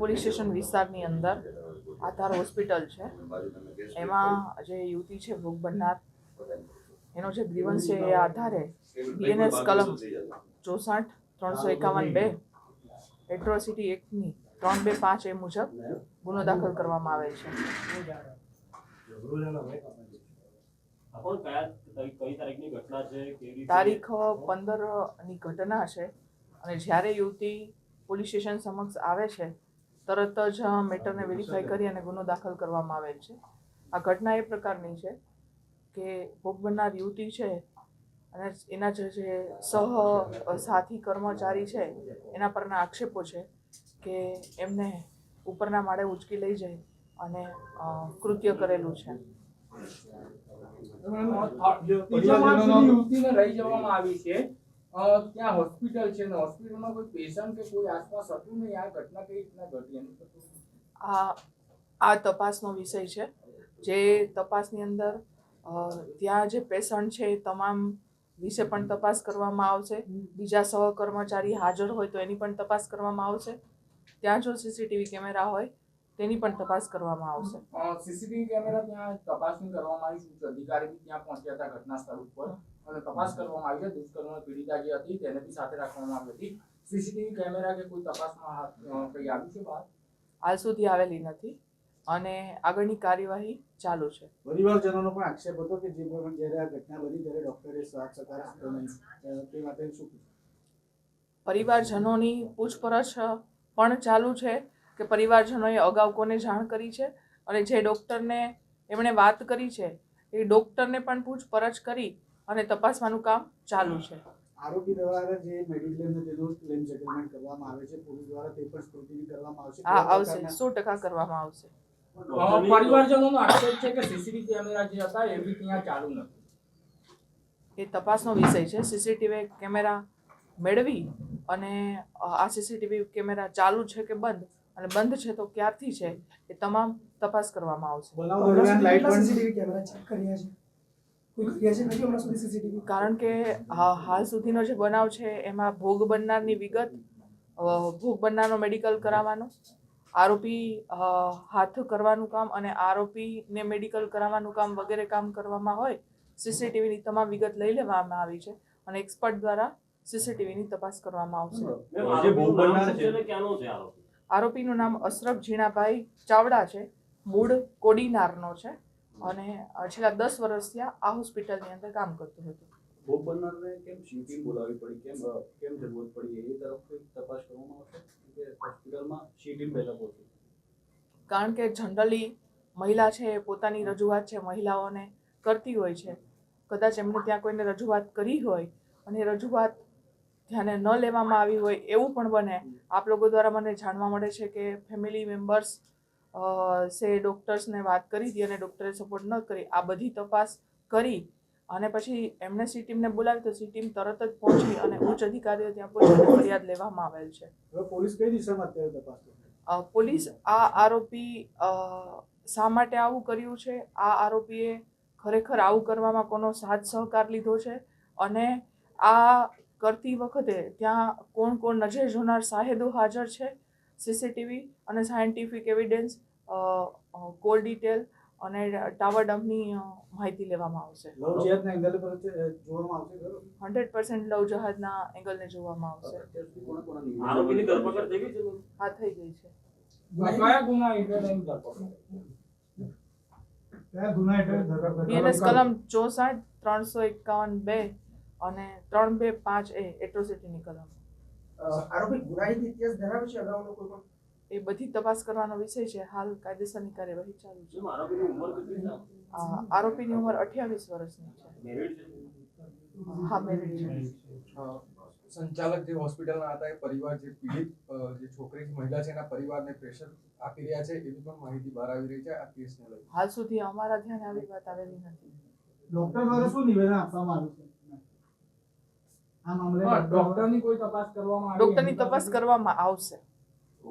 Police station વિસ્તારની અંદર આધાર hospital છે. એમાં જે યુવતી છે, ભોગ બનનાર, એનો જે ગ્રીવન્સ છે એ આધારે બીએનએસ કલમ ચોસઠ ત્રણસો એકાવન બે એટ્રોસિટી એક્ટની ત્રણ બે પાંચ એ મુજબ ગુનો દાખલ કરવામાં આવે છે. તારીખ પંદરની ઘટના છે અને જ્યારે યુવતી પોલીસ સ્ટેશન સમક્ષ આવે છે તરત જ મેટરને વેરીફાઈ કરી અને ગુનો દાખલ કરવામાં આવેલ છે. આ ઘટના એ પ્રકારની છે કે ભોગ બનનાર યુવતી છે અને એના જે જે સહ સાથી કર્મચારી છે એના પરના આક્ષેપો છે કે એમને ઉપરના માળે ઉચકી લઈ જાય અને કૃત્ય કરેલું છે. યુવતીને લઈ જવામાં આવી છે. ત્યાં હોસ્પિટલ છે ને, હોસ્પિટલમાં કોઈ પેશન્ટ કે કોઈ આસપાસ હતું નહીં, આ ઘટના કઈ રીતના ઘટી એનું આ આ તપાસનો વિષય છે. જે તપાસની અંદર ત્યાં જે પેશન્ટ છે એ તમામ વિશે પણ તપાસ કરવામાં આવશે. બીજા સહકર્મચારી હાજર હોય તો એની પણ તપાસ કરવામાં આવશે. ત્યાં જો સીસીટીવી કેમેરા હોય તેની પણ તપાસ કરવામાં આવશે. સીસીટીવી કેમેરા ત્યાં તપાસણી કરવામાં આવી છે અધિકારી બી ત્યાં પહોંચ્યા હતા ઘટના સ્થળ ઉપર. અને તપાસ કરવામાં આવી છે દુષ્કર્મ પીડિતા જે હતી તેને બી સાથે રાખવામાં આવી હતી. સીસીટીવી કેમેરા કે કોઈ તપાસમાં કઈ આવ્યું છે બહાર? હાલ સુધી આવેલી નથી. અને આગળની કાર્યવાહી ચાલુ છે. પરિવારજનોનો પણ આક્ષેપ હતો કે જે પણ જ્યારે આ ઘટના બની ત્યારે ડોક્ટરે સાથ સકાર નહીં તે માટે શું પરિવારજનોની પૂછપરછ પણ ચાલુ છે. કે પરિવારજનોએ અગાઉ કોને જાણ કરી છે? અને જે ડૉક્ટરને એમણે વાત કરી છે એ ડૉક્ટરને પણ પૂછપરછ કરી અને તપાસવાનું કામ ચાલુ છે. આરોગ્ય દ્વારા જે મેડિક્લેમ છે તેનું ક્લેમ સેટલમેન્ટ કરવામાં આવે છે પોલીસ દ્વારા તે પણ સ્ક્રુટિની કરવામાં આવશે. હા આવશે. સો ટકા કરવામાં આવશે. પરિવારજનોનો આક્ષેપ છે કે સીસીટીવી કેમેરા જે હતા એ બી ત્યાં ચાલુ નથી. એ તપાસનો વિષય છે. સીસીટીવી કેમેરા મેળવી અને આ સીસીટીવી કેમેરા ચાલુ છે કે બંધ અને બંધ છે તો ક્યારથી છે એ તમામ તપાસ કરવામાં આવશે. કારણ કે હાલ સુધીનો જે બનાવ છે એમાં ભોગ બનનારની વિગત ભોગ બનનારનો મેડિકલ કરાવવાનો આરોપી હાથ કરવાનું કામ અને આરોપીને મેડિકલ કરાવવાનું કામ વગેરે કામ કરવામાં હોય સીસીટીવીની તમામ વિગત લઈ લેવામાં આવી છે અને એક્સપર્ટ દ્વારા સીસીટીવીની તપાસ કરવામાં આવશે. આરોપીનું નામ અશરફ ઝીણાભાઈ ચાવડા છે. મૂળ કોડીનારનો છે અને છેલ્લા દસ વર્ષથી આ હોસ્પિટલની અંદર કામ કરતો હતો. ભોગ બનનારને કેમ સીટી બોલાવવી પડી? કેમ કેમ જરૂરત પડી? એ તરફ તપાસ કરવામાં આવશે કે હોસ્પિટલમાં સીટી પહેલા પહોંચી? કારણ કે જનરલી મહિલા છે એ પોતાની રજૂઆત છે મહિલાઓને કરતી હોય છે. કદાચ એમને ત્યાં કોઈને રજૂઆત કરી હોય અને એ રજૂઆત ધ્યાને ન લેવામાં આવી હોય એવું પણ બને. આપ લોકો દ્વારા મને જાણવા મળે છે કે ફેમિલી મેમ્બર્સ સે ડૉક્ટર્સને વાત કરી હતી અને ડૉક્ટરે સપોર્ટ ન કરી. આ બધી તપાસ કરી અને પછી એમને સી ટીમને બોલાવી તો સી ટીમ તરત જ પહોંચી અને ઉચ્ચ અધિકારીઓ ત્યાં પહોંચીને ફરિયાદ લેવામાં આવેલ છે. હવે પોલીસ કઈ દિશામાં અત્યારે તપાસ પોલીસ આ આરોપી શા માટે આવું કર્યું છે? આ આરોપીએ ખરેખર આવું કરવામાં કોનો સાથ સહકાર લીધો છે? અને આ કરતી વખતે ત્યાં કોણ કોણ નજર જોનાર સાહેદો હાજર છે? સીસીટીવી અને સાયન્ટિફિક એવિડન્સ કોલ ડિટેલ અને ટાવર ડમ્પની માહિતી લેવામાં આવશે. હન્ડ્રેડ? હંડ્રેડ પર્સન્ટ લવ જહાજના એંગલને જોવામાં આવશે? હા થઈ ગઈ છે. કલમ ચોસઠ ત્રણસો એકાવન બે અને ત્રણ બે પાંચ એ એટ્રોસિટીની કલમ આરોપી ગુનાહિત ઇતિહાસ ધરાવે છે અગાઉનો કોઈ પણ? એ બધી તપાસ કરવાનો વિષય છે. હાલ કાયદેસરની કાર્યવાહી ચાલુ છે. આરોપીની ઉંમર કેટલી છે? આ આરોપીની ઉંમર અઠ્યાવીસ વર્ષની છે. હા મેરિડ છે. સંચાલક જે હોસ્પિટલના હતા એ પરિવાર જે પીડિત જે છોકરી મહિલા છે એના પરિવારને પ્રેશર આપી રહ્યા છે એવી પણ માહિતી બહાર આવી રહી છે આ કેસને લઈ. હાલ સુધી અમારા ધ્યાન આવી વાત આવેલી નથી. ડોક્ટર દ્વારા શું નિવેદન આપવામાં આવ્યું છે? આ મામલે ડોક્ટરની કોઈ તપાસ કરવામાં ડોક્ટરની તપાસ કરવામાં આવશે.